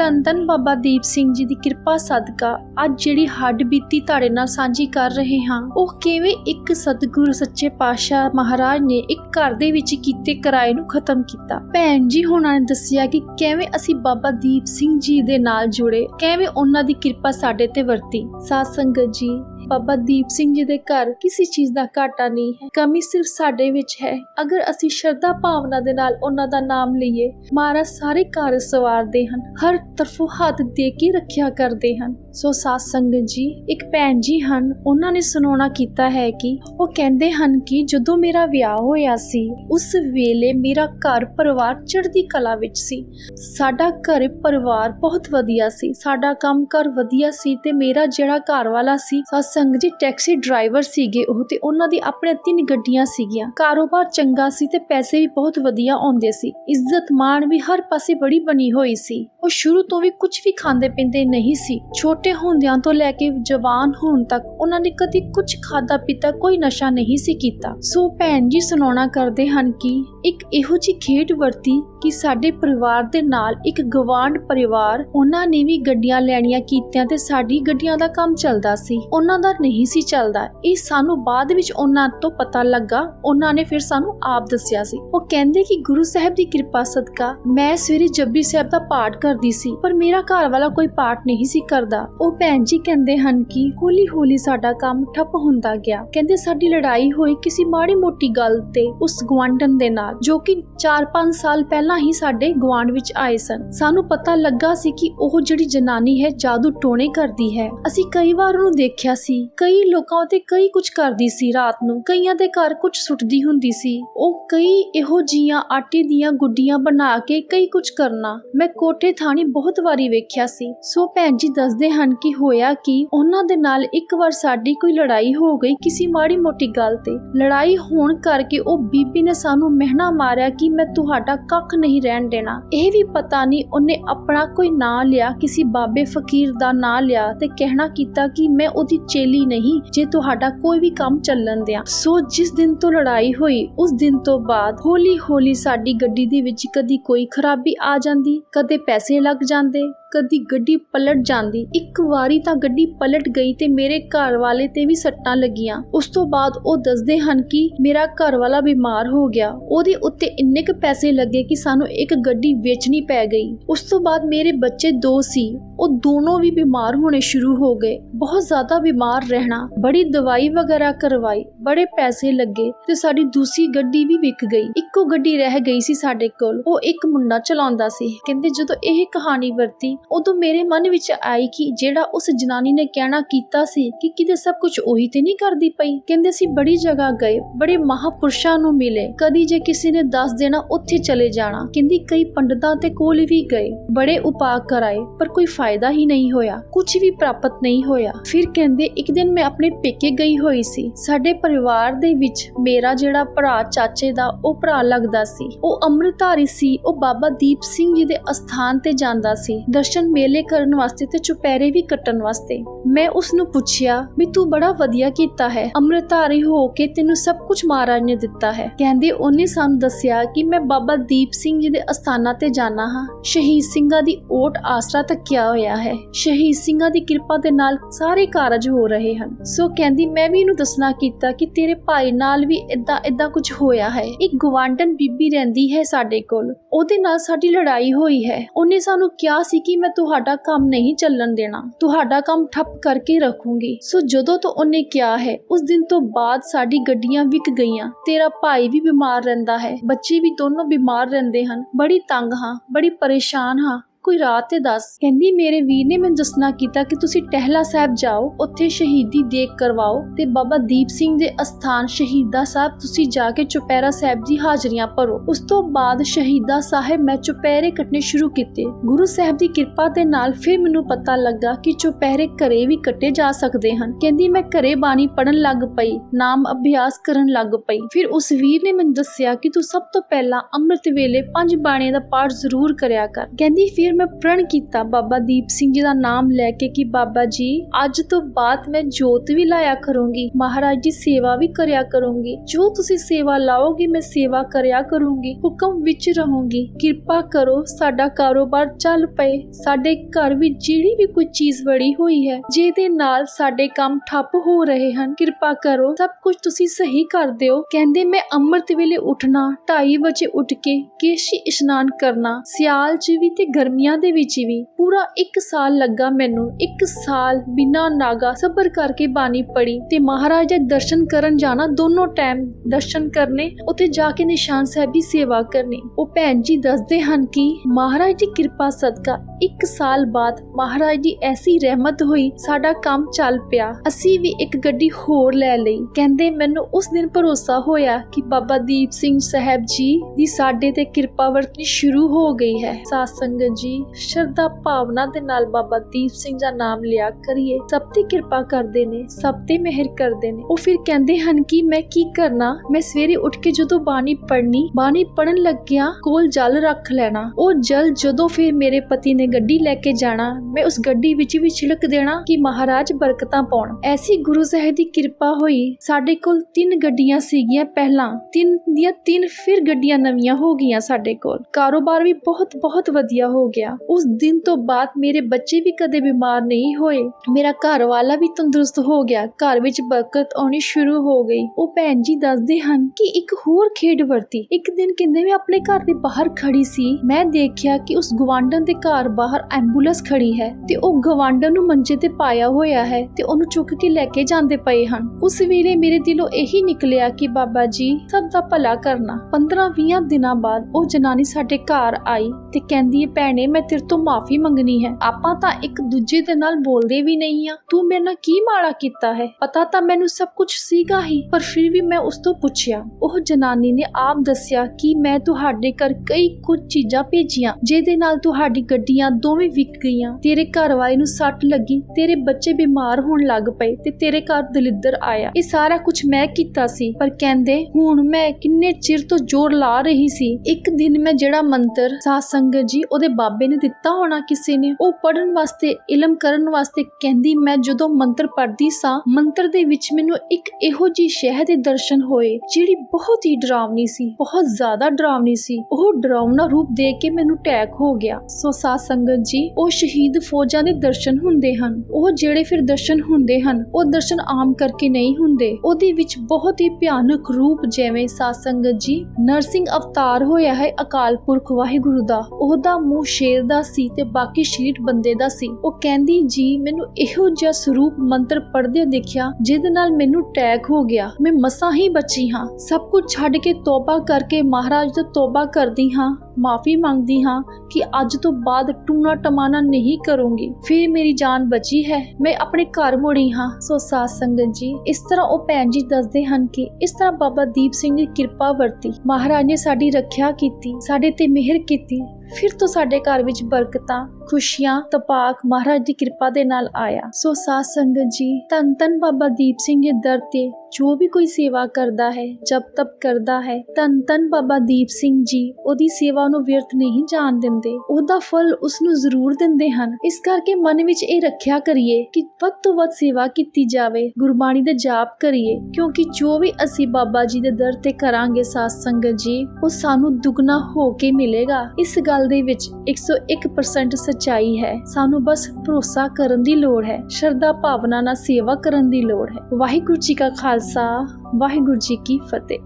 ਧੰਨ ਧੰਨ ਬਾਬਾ ਦੀਪ ਸਿੰਘ ਜੀ ਦੀ ਕਿਰਪਾ ਸਦਕਾ ਅੱਜ ਜਿਹੜੀ ਹੱਡ ਬੀਤੀ ਤੁਹਾਡੇ ਨਾਲ ਸਾਂਝੀ ਕਰ ਰਹੇ ਹਾਂ, ਉਹ ਕਿਵੇਂ ਇੱਕ ਸਤਿਗੁਰੂ ਸੱਚੇ ਪਾਤਸ਼ਾਹ ਮਹਾਰਾਜ ਨੇ ਇੱਕ ਘਰ ਦੇ ਵਿੱਚ ਕੀਤੇ ਕਿਰਾਏ ਨੂੰ ਖਤਮ ਕੀਤਾ। ਭੈਣ ਜੀ ਹੁਣਾਂ ਨੇ ਦੱਸਿਆ ਕਿ ਕਿਵੇਂ ਅਸੀਂ ਬਾਬਾ ਦੀਪ ਸਿੰਘ ਜੀ ਦੇ ਨਾਲ ਜੁੜੇ, ਕਿਵੇਂ ਉਹਨਾਂ ਦੀ ਕਿਰਪਾ ਸਾਡੇ ਤੇ ਵਰਤੀ। ਸਾਧ ਸੰਗਤ ਜੀ ਬਾਬਾ ਦੀਪ ਸਿੰਘ ਜੀ ਦੇ ਘਰ ਕਿਸੇ ਚੀਜ਼ ਦਾ ਘਾਟਾ ਨਹੀਂ ਹੈ। ਕਮੀ ਸਿਰਫ ਸਾਡੇ ਵਿੱਚ ਹੈ। ਅਗਰ ਅਸੀਂ ਸ਼ਰਧਾ ਭਾਵਨਾ ਦੇ ਨਾਲ ਉਹਨਾਂ ਦਾ ਨਾਮ ਲਈਏ, ਮਹਾਰਾਜ ਸਾਰੇ ਕਾਰਜ ਸਵਾਰਦੇ ਹਨ। ਹਰ ਤਰਫੋਂ ਹੱਥ ਦੇ ਕੇ ਰੱਖਿਆ ਕਰਦੇ ਹਨ। ਸੋ ਸਾਧ ਸੰਗਤ ਜੀ, ਇੱਕ ਭੈਣ ਜੀ ਹਨ, ਉਹਨਾਂ ਨੇ ਸੁਣਾਉਣਾ ਕੀਤਾ ਹੈ ਕਿ ਉਹ ਕਹਿੰਦੇ ਹਨ ਕਿ ਜਦੋਂ ਮੇਰਾ ਵਿਆਹ ਹੋਇਆ ਸੀ, ਉਸ ਵੇਲੇ ਮੇਰਾ ਘਰ ਪਰਿਵਾਰ ਚੜ੍ਹਦੀ ਕਲਾ ਵਿੱਚ ਸੀ। ਸਾਡਾ ਘਰ ਪਰਿਵਾਰ ਬਹੁਤ ਵਧੀਆ ਸੀ। ਸਾਡਾ ਕੰਮ ਕਰ ਵਧੀਆ ਸੀ ਤੇ ਮੇਰਾ ਜਿਹੜਾ ਘਰ ਵਾਲਾ ਸੀ ਸਤਸੰਗ ਜੀ ਟੈਕਸੀ ਡਰਾਈਵਰ ਸੀਗੇ ਉਹ ਤੇ ਉਹਨਾਂ ਦੀ ਆਪਣੇ ਤਿੰਨ ਗੱਡੀਆਂ ਸੀਗੀਆਂ। ਕਾਰੋਬਾਰ ਚੰਗਾ ਸੀ ਤੇ ਪੈਸੇ ਵੀ ਬਹੁਤ ਵਧੀਆ ਆਉਂਦੇ ਸੀ। ਇੱਜ਼ਤ ਮਾਣ ਵੀ ਹਰ ਪਾਸੇ ਬੜੀ ਬਣੀ ਹੋਈ ਸੀ। ਉਹ ਸ਼ੁਰੂ ਤੋਂ ਵੀ ਕੁਝ ਵੀ ਖਾਂਦੇ ਪੀਂਦੇ ਨਹੀਂ ਸੀ। ਛੋਟੇ ਹੁੰਦਿਆਂ ਤੋਂ ਲੈ ਕੇ ਜਵਾਨ ਹੋਣ ਤੱਕ ਉਹਨਾਂ ਨੇ ਕਦੀ ਕੁਝ ਖਾਦਾ ਪੀਤਾ ਕੋਈ ਨਸ਼ਾ ਨਹੀਂ ਸੀ ਕੀਤਾ। ਸੋ ਭੈਣ ਜੀ ਸੁਣਾਉਣਾ ਕਰਦੇ ਹਨ ਕਿ ਇੱਕ ਇਹੋ ਜਿਹੀ ਖੇਡ ਵਰਤੀ ਕਿ ਸਾਡੇ ਪਰਿਵਾਰ ਦੇ ਨਾਲ ਇੱਕ ਗਵਾਂਢ ਪਰਿਵਾਰ ਉਹਨਾਂ ਨੇ ਵੀ ਗੱਡੀਆਂ ਲੈਣੀਆਂ ਕੀਤੀਆਂ ਤੇ ਸਾਡੀ ਗੱਡੀਆਂ ਦਾ ਕੰਮ ਚੱਲਦਾ ਸੀ। ਉਹਨਾਂ ਦਾ ਨਹੀਂ ਸੀ ਚੱਲਦਾ। ਇਹ ਸਾਨੂੰ ਬਾਅਦ ਵਿੱਚ ਉਹਨਾਂ ਤੋਂ ਪਤਾ ਲੱਗਾ। ਉਹਨਾਂ ਨੇ ਫਿਰ ਸਾਨੂੰ ਆਪ ਦੱਸਿਆ ਸੀ। ਉਹ ਕਹਿੰਦੇ ਕਿ ਗੁਰੂ ਸਾਹਿਬ ਦੀ ਕਿਰਪਾ ਸਦਕਾ ਮੈਂ ਸਵੇਰੇ ਜਪਜੀ ਸਾਹਿਬ ਦਾ ਪਾਠ ਕਰਦੀ ਸੀ, ਪਰ ਮੇਰਾ ਘਰ ਵਾਲਾ ਕੋਈ ਪਾਠ ਨਹੀਂ ਸੀ ਕਰਦਾ। ਉਹ ਭੈਣ ਜੀ ਕਹਿੰਦੇ ਹਨ ਕਿ ਹੌਲੀ ਹੌਲੀ ਸਾਡਾ ਕੰਮ ਠੱਪ ਹੁੰਦਾ ਗਿਆ। ਕਹਿੰਦੇ ਸਾਡੀ ਲੜਾਈ ਹੋਈ ਕਿਸੇ ਮਾੜੀ ਮੋਟੀ ਗੱਲ ਤੇ ਉਸ ਗਵਾਂਢਣ ਦੇ ਨਾਲ, ਜੋ ਕਿ 4-5 ਸਾਲ ਪਹਿਲਾਂ ਹੀ ਸਾਡੇ ਗਵਾਂਢ ਵਿੱਚ ਆਏ ਸਨ। ਸਾਨੂੰ ਪਤਾ ਲੱਗਾ ਸੀ ਕਿ ਉਹ ਜਿਹੜੀ ਜਨਾਨੀ ਹੈ ਜਾਦੂ ਟੋਣੇ ਕਰਦੀ ਹੈ। ਅਸੀਂ ਕਈ ਵਾਰ ਉਹਨੂੰ ਦੇਖਿਆ ਸੀ। ਕਈ ਲੋਕਾਂ ਉਤੇ ਕਈ ਕੁਝ ਕਰਦੀ ਸੀ ਰਾਤ ਨੂੰ। ਕਈਆਂ ਦੇ ਘਰ ਕੁਝ ਸੁੱਟਦੀ ਹੁੰਦੀ ਸੀ। ਉਹ ਕਈ ਇਹੋ ਜੀਆਂ ਆਟੇ ਦੀਆਂ ਗੁੱਡੀਆਂ ਬਣਾ ਕੇ ਕਈ ਕੁਝ ਕਰਨਾ। ਮੈਂ ਕੋਠੇ ਥਾਣੀ ਬਹੁਤ ਵਾਰੀ ਵੇਖਿਆ ਸੀ। ਸੋ ਭੈਣ ਜੀ ਦੱਸਦੇ ਹਨ ਕਿ ਹੋਇਆ ਕਿ ਉਹਨਾਂ ਦੇ ਨਾਲ ਇੱਕ ਵਾਰ ਸਾਡੀ ਕੋਈ ਲੜਾਈ ਹੋ ਗਈ ਕਿਸੇ ਮਾੜੀ ਮੋਟੀ ਗੱਲ ਤੇ। ਲੜਾਈ ਹੋਣ ਕਰਕੇ ਉਹ ਬੀਬੀ ਨੇ ਸਾਨੂੰ ਮਹਿਣਾ ਮਾਰਿਆ ਕਿ ਮੈਂ ਤੁਹਾਡਾ ਕੱਖ ਨਹੀਂ ਰਹਿਣ ਦੇਣਾ। ਇਹ ਵੀ ਪਤਾ ਨਹੀਂ ਉਹਨੇ ਆਪਣਾ ਕੋਈ ਨਾਂ ਲਿਆ, ਕਿਸੇ ਬਾਬੇ ਫਕੀਰ ਦਾ ਨਾਂ ਲਿਆ ਤੇ ਕਹਿਣਾ ਕੀਤਾ ਕਿ ਮੈਂ ਉਹਦੀ ਚੇਲੀ ਨਹੀਂ, ਜੇ ਤੁਹਾਡਾ ਕੋਈ ਵੀ ਕੰਮ ਚੱਲਣ ਦਿਆ। ਸੋ ਜਿਸ ਦਿਨ ਤੋਂ ਲੜਾਈ ਹੋਈ, ਉਸ ਦਿਨ ਤੋਂ ਬਾਅਦ ਹੌਲੀ ਹੌਲੀ ਸਾਡੀ ਗੱਡੀ ਦੇ ਵਿੱਚ ਕਦੀ ਕੋਈ ਖਰਾਬੀ ਆ ਜਾਂਦੀ, ਕਦੇ ਪੈਸੇ ਲੱਗ ਜਾਂਦੇ ਕਦੀ ਗੱਡੀ ਪਲਟ ਜਾਂਦੀ। ਇੱਕ ਵਾਰੀ ਤਾਂ ਗੱਡੀ ਪਲਟ ਗਈ ਤੇ ਮੇਰੇ ਘਰ ਵਾਲੇ ਤੇ ਵੀ ਸੱਟਾਂ ਲੱਗੀਆਂ। ਉਸ ਤੋਂ ਬਾਅਦ ਉਹ ਦੱਸਦੇ ਹਨ ਕਿ ਮੇਰਾ ਘਰ ਵਾਲਾ ਬਿਮਾਰ ਹੋ ਗਿਆ। ਉਹਦੇ ਉੱਤੇ ਇੰਨੇ ਕੁ ਪੈਸੇ ਲੱਗੇ ਕਿ ਸਾਨੂੰ ਇੱਕ ਗੱਡੀ ਵੇਚਣੀ ਪੈ ਗਈ। ਉਸ ਤੋਂ ਬਾਅਦ ਮੇਰੇ ਬੱਚੇ ਦੋ ਸੀ। ਉਹ ਦੋਨੋਂ ਵੀ ਬਿਮਾਰ ਹੋਣੇ ਸ਼ੁਰੂ ਹੋ ਗਏ। ਬਹੁਤ ਜ਼ਿਆਦਾ ਬਿਮਾਰ ਰਹਿਣਾ। ਬੜੀ ਦਵਾਈ ਵਗੈਰਾ ਕਰਵਾਈ। ਬੜੇ ਪੈਸੇ ਲੱਗੇ ਤੇ ਸਾਡੀ ਦੂਸਰੀ ਗੱਡੀ ਵੀ ਵਿਕ ਗਈ। ਇੱਕੋ ਗੱਡੀ ਰਹਿ ਗਈ ਸੀ ਸਾਡੇ ਕੋਲ। ਉਹ ਇੱਕ ਮੁੰਡਾ ਚਲਾਉਂਦਾ ਸੀ। ਕਹਿੰਦੇ ਜਦੋਂ ਇਹ ਕਹਾਣੀ ਵਰਤੀ ਉਦੋਂ ਮੇਰੇ ਮਨ ਵਿੱਚ ਆਈ ਕਿ ਜਿਹੜਾ ਉਸ ਜਨਾਨੀ ਨੇ ਕਹਿਣਾ ਕੀਤਾ ਸੀ ਕਿ ਕਿਤੇ ਸਭ ਕੁਝ ਉਹੀ ਤੇ ਨਹੀਂ ਕਰਦੀ ਪਈ। ਕਹਿੰਦੇ ਸੀ, ਬੜੀ ਜਗ੍ਹਾ ਗਏ, ਬੜੇ ਮਹਾਪੁਰਸ਼ਾਂ ਨੂੰ ਮਿਲੇ। ਕਦੀ ਜੇ ਕਿਸੇ ਨੇ ਦੱਸ ਦੇਣਾ, ਉੱਥੇ ਚਲੇ ਜਾਣਾ। ਕਹਿੰਦੀ, ਕਈ ਪੰਡਤਾਂ ਤੇ ਕੋਲ ਵੀ ਗਏ, ਬੜੇ ਉਪਾਅ ਕਰਾਏ, ਪਰ ਕੋਈ ਫਾਇਦਾ ਹੀ ਨਹੀਂ ਹੋਇਆ ਕੁਝ ਵੀ ਪ੍ਰਾਪਤ ਨਹੀਂ ਹੋਇਆ। ਫਿਰ ਕਹਿੰਦੇ, ਇੱਕ ਦਿਨ ਮੈਂ ਆਪਣੇ ਪੇਕੇ ਗਈ ਹੋਈ ਸੀ। ਸਾਡੇ ਪਰਿਵਾਰ ਦੇ ਵਿੱਚ ਮੇਰਾ ਜਿਹੜਾ ਭਰਾ ਚਾਚੇ ਦਾ, ਉਹ ਭਰਾ ਲੱਗਦਾ ਸੀ। ਉਹ ਅੰਮ੍ਰਿਤਧਾਰੀ ਸੀ, ਉਹ ਬਾਬਾ ਦੀਪ ਸਿੰਘ ਜੀ ਦੇ ਅਸਥਾਨ ਤੇ ਜਾਂਦਾ ਸੀ। ਦਰਸ਼ਨ ਮੇਲੇ ਕਰਨ ਵਾਸਤੇ ਤੇ ਚੁਪਹਿਰੇ ਵੀ ਕੱਟਣ ਵਾਸਤੇ। ਮੈਂ ਉਸ ਨੂੰ ਪੁੱਛਿਆ, ਵੀ ਤੂੰ ਬੜਾ ਵਧੀਆ ਕੀਤਾ ਹੈ। ਅੰਮ੍ਰਿਤਧਾਰੀ ਹੋ ਕੇ ਤੈਨੂੰ ਸਭ ਕੁਝ ਮਹਾਰਾਜ ਨੇ ਦਿੱਤਾ ਹੈ। ਕਹਿੰਦੇ ਉਹਨੇ ਸਾਨੂੰ ਦੱਸਿਆ ਕਿ ਮੈਂ ਬਾਬਾ ਦੀਪ ਸਿੰਘ ਜੀ ਦੇ ਅਸਥਾਨਾਂ ਤੇ ਜਾਣਾ ਹਾਂ। ਸ਼ਹੀਦ ਸਿੰਘਾਂ ਦੀ ਓਟ ਆਸਰਾ ਤੱਕਿਆ ਹੋਇਆ ਹੈ। ਸ਼ਹੀਦ ਸਿੰਘਾਂ ਦੀ ਕਿਰਪਾ ਦੇ ਨਾਲ ਸਾਰੇ ਕਾਰਜ ਹੋ ਰਹੇ ਹਨ। ਸੋ ਕਹਿੰਦੀ, ਮੈਂ ਵੀ ਇਹਨੂੰ ਦੱਸਣਾ ਕੀਤਾ ਕਿ ਤੇਰੇ ਭਾਈ ਨਾਲ ਵੀ ਇਦਾਂ ਇਦਾਂ ਕੁਝ ਹੋਇਆ ਹੈ। ਇੱਕ ਗਵਾਂਡਨ ਬੀਬੀ ਰਹਿੰਦੀ ਹੈ ਸਾਡੇ ਕੋਲ। ਉਹਦੇ ਨਾਲ ਸਾਡੀ ਲੜਾਈ ਹੋਈ ਹੈ। ਉਹਨੇ ਸਾਨੂੰ ਕਿਹਾ ਸੀ ਕਿ ਮੈਂ ਤੁਹਾਡਾ ਕੰਮ ਨਹੀਂ ਚੱਲਣ ਦੇਣਾ। ਤੁਹਾਡਾ ਕੰਮ ਠੱਪ ਕਰਕੇ ਰੱਖੂੰਗੀ। ਸੋ ਜਦੋਂ ਤੋਂ ਉਹਨੇ ਕਿਹਾ ਹੈ, ਉਸ ਦਿਨ ਤੋਂ ਬਾਅਦ ਸਾਡੀ ਗੱਡੀਆਂ ਵਿਕ ਗਈਆਂ। ਤੇਰਾ ਭਾਈ ਵੀ ਬਿਮਾਰ ਰਹਿੰਦਾ ਹੈ। ਬੱਚੇ ਵੀ ਦੋਨੋਂ ਬਿਮਾਰ ਰਹਿੰਦੇ ਹਨ। ਬੜੀ ਤੰਗ ਹਾਂ, ਬੜੀ ਪਰੇਸ਼ਾਨ ਹਾਂ। ਕੋਈ ਰਾਤ ਤੇ ਦੱਸ। ਕਹਿੰਦੀ, ਮੇਰੇ ਵੀਰ ਨੇ ਮੈਨੂੰ ਦੱਸਣਾ ਕੀਤਾ ਕਿ ਤੁਸੀਂ ਟਹਿਲਾ ਸਾਹਿਬ ਜਾਓ, ਉੱਥੇ ਸ਼ਹੀਦੀ ਦੇਖ ਕਰਵਾਓ ਤੇ ਬਾਬਾ ਦੀਪ ਸਿੰਘ ਦੇ ਅਸਥਾਨ ਸ਼ਹੀਦਾ ਸਾਹਿਬ, ਤੁਸੀਂ ਜਾ ਕੇ ਚੁਪਹਿਰਾ ਸਾਹਿਬ ਦੀ ਹਾਜ਼ਰੀਆਂ ਭਰੋ। ਉਸ ਤੋਂ ਬਾਅਦ ਸ਼ਹੀਦਾ ਸਾਹਿਬ, ਮੈਂ ਚੁਪਹਿਰੇ ਕੱਟਣੇ ਸ਼ੁਰੂ ਕੀਤੇ। ਗੁਰੂ ਸਾਹਿਬ ਦੀ ਕਿਰਪਾ ਦੇ ਨਾਲ ਫਿਰ ਮੈਨੂੰ ਪਤਾ ਲੱਗਾ ਕਿ ਚੁਪਹਿਰੇ ਘਰੇ ਵੀ ਕੱਟੇ ਜਾ ਸਕਦੇ ਹਨ। ਕਹਿੰਦੀ, ਮੈਂ ਘਰੇ ਬਾਣੀ ਪੜਨ ਲੱਗ ਪਈ, ਨਾਮ ਅਭਿਆਸ ਕਰਨ ਲੱਗ ਪਈ। ਫਿਰ ਉਸ ਵੀਰ ਨੇ ਮੈਨੂੰ ਦੱਸਿਆ ਕਿ ਤੂੰ ਸਭ ਤੋਂ ਪਹਿਲਾਂ ਅੰਮ੍ਰਿਤ ਵੇਲੇ ਪੰਜ ਬਾਣੀਆਂ ਦਾ ਪਾਠ ਜ਼ਰੂਰ ਕਰਿਆ ਕਰ। ਕਹਿੰਦੀ, ਫਿਰ ਫਿਰ ਮੈਂ ਪ੍ਰਣ ਕੀਤਾ ਬਾਬਾ ਦੀਪ ਸਿੰਘ ਜੀ ਦਾ ਨਾਮ ਲੈ ਕੇ ਕਿ ਬਾਬਾ ਜੀ ਅੱਜ ਤੋਂ ਬਾਅਦ ਮੈਂ ਜੋਤ ਵੀ ਲਾਇਆ ਕਰੂੰਗੀ ਮਹਾਰਾਜ ਦੀ ਸੇਵਾ ਵੀ ਕਰਿਆ ਕਰੂੰਗੀ ਜੋ ਤੁਸੀਂ ਸੇਵਾ ਲਾਓਗੇ ਮੈਂ ਸੇਵਾ ਕਰਿਆ ਕਰੂੰਗੀ ਹੁਕਮ ਵਿੱਚ ਰਹੂੰਗੀ ਕਿਰਪਾ ਕਰੋ ਸਾਡਾ ਕਾਰੋਬਾਰ ਚੱਲ ਪਏ ਸਾਡੇ ਘਰ ਵਿੱਚ ਜਿਹੜੀ ਵੀ ਕੋਈ ਚੀਜ਼ ਵੜੀ ਹੋਈ ਹੈ ਜਿਹਦੇ ਨਾਲ ਸਾਡੇ ਕੰਮ ਠੱਪ ਹੋ ਰਹੇ ਹਨ ਕਿਰਪਾ ਕਰੋ ਸਭ ਕੁਝ ਤੁਸੀਂ ਸਹੀ ਕਰ ਦਿਓ ਕਹਿੰਦੇ ਮੈਂ ਅੰਮ੍ਰਿਤ ਵੇਲੇ ਉੱਠਣਾ 2:30 ਵਜੇ ਉੱਠ ਕੇ ਕੇਸ਼ੀ ਇਸ਼ਨਾਨ ਕਰਨਾ ਸਿਆਲ 'ਚ ਵੀ ਤੇ ਗਰਮੀਆਂ ਦੇ ਵਿੱਚ ਵੀ ਪੂਰਾ 1 ਸਾਲ ਲੱਗਾ ਮੈਨੂੰ 1 ਸਾਲ ਬਿਨਾਂ ਨਾਗਾ ਸਬਰ ਕਰਕੇ ਬਾਣੀ ਪੜੀ ਤੇ ਮਹਾਰਾਜ ਦੇ ਦਰਸ਼ਨ ਕਰਨ ਜਾਣਾ ਦੋਨੋਂ ਟਾਈਮ ਦਰਸ਼ਨ ਕਰਨੇ, ਉੱਥੇ ਜਾ ਕੇ ਨਿਸ਼ਾਨ ਸਾਹਿਬ ਦੀ ਸੇਵਾ ਕਰਨੀ। ਉਹ ਭੈਣ ਜੀ ਦੱਸਦੇ ਹਨ ਕਿ ਮਹਾਰਾਜ ਦੀ ਕਿਰਪਾ ਸਦਕਾ 1 ਸਾਲ ਬਾਅਦ ਮਹਾਰਾਜ ਦੀ ਐਸੀ ਰਹਿਮਤ ਹੋਈ, ਸਾਡਾ ਕੰਮ ਚੱਲ ਪਿਆ। ਅਸੀਂ ਵੀ ਇੱਕ ਗੱਡੀ ਹੋਰ ਲੈ ਲਈ। ਕਹਿੰਦੇ ਮੈਨੂੰ ਉਸ ਦਿਨ ਭਰੋਸਾ ਹੋਇਆ ਕਿ ਬਾਬਾ ਦੀਪ ਸਿੰਘ ਸਾਹਿਬ ਜੀ ਦੀ ਸਾਡੇ ਤੇ ਕਿਰਪਾ ਵਰਤਣੀ ਸ਼ੁਰੂ ਹੋ ਗਈ ਹੈ। ਸਾਧ ਸੰਗਤ ਜੀ ਸ਼ਰਧਾ ਭਾਵਨਾ ਦੇ ਨਾਲ ਬਾਬਾ ਦੀਪ ਸਿੰਘ ਦਾ ਨਾਮ ਲਿਆ ਕਰੀਏ। ਸਭ ਤੇ ਕਿਰਪਾ ਕਰਦੇ ਨੇ, ਸਭ ਤੇ ਮਿਹਰ ਕਰਦੇ ਨੇ। ਉਹ ਫਿਰ ਕਹਿੰਦੇ ਹਨ ਕਿ ਮੈਂ ਕੀ ਕਰਨਾ? ਮੈਂ ਸਵੇਰੇ ਉੱਠ ਕੇ ਜਦੋਂ ਬਾਣੀ ਪੜਨੀ ਬਾਣੀ ਪੜਨ ਲੱਗਿਆ ਕੋਲ ਜਲ ਰੱਖ ਲੈਣਾ। ਉਹ ਜਲ ਜਦੋਂ ਫਿਰ ਮੇਰੇ ਪਤੀ ਨੇ ਗੱਡੀ ਲੈ ਕੇ ਜਾਣਾ, ਮੈਂ ਉਸ ਗੱਡੀ ਵਿੱਚ ਵੀ ਛਿੜਕ ਦੇਣਾ ਕਿ ਮਹਾਰਾਜ ਬਰਕਤਾਂ ਪਾਉਣ। ਐਸੀ ਗੁਰੂ ਸਾਹਿਬ ਦੀ ਕਿਰਪਾ ਹੋਈ। ਸਾਡੇ ਕੋਲ ਤਿੰਨ ਗੱਡੀਆਂ ਸੀਗੀਆਂ ਪਹਿਲਾਂ। ਤਿੰਨ ਦੀਆਂ ਤਿੰਨ ਫਿਰ ਗੱਡੀਆਂ ਨਵੀਆਂ ਹੋ ਗਈਆਂ ਸਾਡੇ ਕੋਲ। ਕਾਰੋਬਾਰ ਵੀ ਬਹੁਤ ਬਹੁਤ ਵਧੀਆ ਹੋ ਗਿਆ। ਉਸ ਦਿਨ ਤੋਂ ਬਾਅਦ ਮੇਰੇ ਬੱਚੇ ਵੀ ਕਦੇ ਬਿਮਾਰ ਨਹੀਂ ਹੋਏ। ਮੇਰਾ ਘਰ ਵਾਲਾ ਵੀ ਤੰਦਰੁਸਤ ਹੋ ਗਿਆ। ਘਰ ਵਿੱਚ ਬਰਕਤ ਆਉਣੀ ਸ਼ੁਰੂ ਹੋ ਗਈ। ਉਹ ਭੈਣ ਜੀ ਦੱਸਦੇ ਹਨ ਕਿ ਇੱਕ ਹੋਰ ਖੇਡ ਵਰਤੀ। ਇੱਕ ਦਿਨ ਕਹਿੰਦੇ ਮੈਂ ਆਪਣੇ ਘਰ ਦੇ ਬਾਹਰ ਖੜੀ ਸੀ। ਮੈਂ ਦੇਖਿਆ ਕਿ ਉਸ ਗਵਾਂਡਨ ਦੇ ਘਰ ਬਾਹਰ ਐਂਬੂਲੈਂਸ ਖੜੀ ਹੈ ਤੇ ਉਹ ਗਵਾਂਡਨ ਨੂੰ ਮੰਜੇ ਤੇ ਪਾਇਆ ਹੋਇਆ ਹੈ ਤੇ ਉਹਨੂੰ ਚੁੱਕ ਕੇ ਲੈ ਕੇ ਜਾਂਦੇ ਪਏ ਹਨ। ਉਸ ਵੇਲੇ ਮੇਰੇ ਦਿਲੋਂ ਇਹੀ ਨਿਕਲਿਆ ਕਿ ਬਾਬਾ ਜੀ, ਸਭ ਦਾ ਭਲਾ ਕਰਨਾ। 15-20 ਦਿਨਾਂ ਬਾਅਦ ਉਹ ਜਨਾਨੀ ਸਾਡੇ ਘਰ ਆਈ ਤੇ ਕਹਿੰਦੀ ਹੈ ਭੈਣੇ ਮੈਂ ਤੇਰੇ ਤੋਂ ਮਾਫੀ ਮੰਗਣੀ ਹੈ। ਆਪਾਂ ਤਾਂ ਇੱਕ ਦੂਜੇ ਦੇ ਨਾਲ ਬੋਲਦੇ ਵੀ ਨਹੀਂ ਆ। ਤੂੰ ਮੇਰੇ ਨਾਲ ਕੀ ਮਾੜਾ ਕੀਤਾ ਹੈ? ਪਤਾ ਤਾਂ ਮੈਨੂੰ ਸਭ ਕੁਝ ਸੀਗਾ ਹੀ, ਪਰ ਫਿਰ ਵੀ ਮੈਂ ਉਸ ਤੋਂ ਪੁੱਛਿਆ। ਉਹ ਜਨਾਨੀ ਨੇ ਆਪ ਦੱਸਿਆ ਕਿ ਮੈਂ ਤੁਹਾਡੇ ਘਰ ਕਈ ਕੁਝ ਚੀਜ਼ਾਂ ਭੇਜੀਆਂ, ਜਿਹਦੇ ਨਾਲ ਤੁਹਾਡੀ ਗੱਡੀਆਂ ਦੋਵੇਂ ਵਿਕ ਗਈਆਂ। ਤੇਰੇ ਘਰ ਵਾਲੇ ਨੂੰ ਸੱਟ ਲੱਗੀ, ਤੇਰੇ ਬੱਚੇ ਬਿਮਾਰ ਹੋਣ ਲੱਗ ਪਏ ਤੇ ਤੇਰੇ ਘਰ ਦਲਿੱਦਰ ਆਇਆ। ਇਹ ਸਾਰਾ ਕੁਝ ਮੈਂ ਕੀਤਾ ਸੀ, ਪਰ ਕਹਿੰਦੇ ਹੁਣ ਮੈਂ ਕਿੰਨੇ ਚਿਰ ਤੋਂ ਜ਼ੋਰ ਲਾ ਰਹੀ ਸੀ। ਇੱਕ ਦਿਨ ਮੈਂ ਜਿਹੜਾ ਮੰਤਰ ਸਾਧ ਸੰਗਤ ਜੀ ਉਹਦੇ ਬਾਬੇ ਨੇ ਦਿੱਤਾ ਹੋਣਾ ਕਿਸੇ ਨੇ, ਉਹ ਪੜਨ ਵਾਸਤੇ, ਇਲਮ ਕਰਨ ਵਾਸਤੇ ਕਹਿੰਦੀ, ਮੈਂ ਜਦੋਂ ਮੰਤਰ ਪੜ੍ਹਦੀ ਸਾਂ, ਮੰਤਰ ਦੇ ਵਿੱਚ ਮੈਨੂੰ ਇੱਕ ਇਹੋ ਜੀ ਸ਼ਹਿਰ ਦੇ ਦਰਸ਼ਨ ਹੋਏ, ਜਿਹੜੀ ਬਹੁਤ ਹੀ ਡਰਾਵਨੀ ਸੀ, ਬਹੁਤ ਜ਼ਿਆਦਾ ਡਰਾਵਨੀ ਸੀ। ਉਹ ਡਰਾਵਨਾ ਰੂਪ ਦੇਖ ਕੇ ਮੈਨੂੰ ਅਟੈਕ ਹੋ ਗਿਆ। ਸੋ ਸਾਧ ਸੰਗਤ ਜੀ, ਉਹ ਸ਼ਹੀਦ ਫੌਜਾਂ ਦੇ ਦਰਸ਼ਨ ਹੁੰਦੇ ਹਨ। ਉਹ ਜਿਹੜੇ ਫਿਰ ਦਰਸ਼ਨ ਹੁੰਦੇ ਹਨ, ਉਹ ਦਰਸ਼ਨ ਆਮ ਕਰਕੇ ਨਹੀਂ ਹੁੰਦੇ। ਉਹਦੇ ਵਿੱਚ ਬਹੁਤ ਹੀ ਭਿਆਨਕ ਰੂਪ ਜਿਵੇਂ ਸਾਧ ਸੰਗਤ ਜੀ, ਨਰਸਿੰਘ ਅਵਤਾਰ ਹੋਇਆ ਹੈ ਅਕਾਲ ਪੁਰਖ ਵਾਹਿਗੁਰੂ ਦਾ। ਉਹਦਾ ਮੂੰਹ ਸ਼ੇਰ ਦਾ ਸੀ ਤੇ ਬਾਕੀ ਸ਼ਰੀਰ ਬੰਦੇ ਦਾ ਸੀ। ਉਹ ਕਹਿੰਦੀ, ਜੀ, ਮੈਨੂੰ ਇਹੋ ਜਿਹਾ ਸਰੂਪ ਮੰਤਰ ਪੜ੍ਹਦੇ ਦੇਖਿਆ, ਜਿਹਦੇ ਨਾਲ ਮੈਨੂੰ ਅਟੈਕ ਹੋ ਗਿਆ। ਮੈਂ ਮਸਾਂ ਹੀ ਬਚੀ ਹਾਂ। ਸਭ ਕੁਝ ਛੱਡ ਕੇ ਤੋਬਾ ਕਰਕੇ ਮਹਾਰਾਜ ਤੋਂ ਤੋਬਾ ਕਰਦੀ ਹਾਂ। ਮਾਫੀ ਮੰਗਦੀ ਹਾਂ ਕਿ ਅੱਜ ਤੋਂ ਬਾਅਦ ਟੂਣਾ ਟਮਾਨਾ ਨਹੀਂ ਕਰੂੰਗੀ। ਫਿਰ ਮੇਰੀ ਜਾਨ ਬਚੀ ਹੈ। ਮੈਂ ਆਪਣੇ ਘਰ ਮੁੜੀ ਹਾਂ। ਸੋ ਸਾਧ ਸੰਗਤ ਜੀ, ਇਸ ਤਰ੍ਹਾਂ ਉਹ ਭੈਣ ਜੀ ਦੱਸਦੇ ਹਨ ਕਿ ਇਸ ਤਰ੍ਹਾਂ ਬਾਬਾ ਦੀਪ ਸਿੰਘ ਦੀ ਕਿਰਪਾ ਵਰਤੀ। ਮਹਾਰਾਜ ਨੇ ਸਾਡੀ ਰੱਖਿਆ ਕੀਤੀ, ਸਾਡੇ ਤੇ ਮਿਹਰ ਕੀਤੀ। ਫਿਰ ਤੋਂ ਸਾਡੇ ਘਰ ਵਿੱਚ ਬਰਕਤਾਂ ਖੁਸ਼ੀਆਂ ਤਪਾਕ ਮਹਾਰਾਜ ਦੀ ਕਿਰਪਾ ਦੇ ਨਾਲ ਆਇਆ। ਸੋ ਸਾਧ ਸੰਗਤ ਜੀ, ਧੰਨ ਧੰਨ ਬਾਬਾ ਦੀਪ ਸਿੰਘ ਦੇ ਦਰ ਤੇ ਜੋ ਵੀ ਕੋਈ ਸੇਵਾ ਕਰਦਾ ਹੈ, ਜਪ ਤਪ ਕਰਦਾ ਹੈ, ਧੰਨ ਧੰਨ ਬਾਬਾ ਦੀਪ ਸਿੰਘ ਜੀ, ਉਹਦੀ ਸੇਵਾ ਨੂੰ ਵਿਅਰਥ ਨਹੀਂ ਜਾਣ ਦਿੰਦੇ। ਉਹਦਾ ਫਲ ਉਸ ਨੂੰ ਜ਼ਰੂਰ ਦਿੰਦੇ ਹਨ। ਇਸ ਕਰਕੇ ਮਨ ਵਿੱਚ ਇਹ ਰੱਖਿਆ ਕਰੀਏ ਕਿ ਵੱਧ ਤੋਂ ਵੱਧ ਸੇਵਾ ਕੀਤੀ ਜਾਵੇ, ਗੁਰਬਾਣੀ ਦਾ ਜਾਪ ਕਰੀਏ, ਕਿਉਂਕਿ ਜੋ ਵੀ ਅਸੀਂ ਬਾਬਾ ਜੀ ਦੇ ਦਰ ਤੇ ਕਰਾਂਗੇ ਸਾਧ ਸੰਗਤ ਜੀ, ਉਹ ਸਾਨੂੰ ਦੁੱਗਣਾ ਹੋ ਕੇ ਮਿਲੇਗਾ। ਇਸ ਗੱਲ ਦੇ ਵਿੱਚ 101% ਸੱਚਾਈ ਹੈ। ਸਾਨੂੰ ਬਸ ਭਰੋਸਾ ਕਰਨ ਦੀ ਲੋੜ ਹੈ। ਸ਼ਰਧਾ ਭਾਵਨਾ ਨਾਲ ਸੇਵਾ ਕਰਨ ਦੀ ਲੋੜ ਹੈ। ਵਾਹਿਗੁਰੂ ਜੀ ਕਾ ਖਾਲਸਾ, ਵਾਹਿਗੁਰੂ ਜੀ ਕੀ ਫਤਿਹ।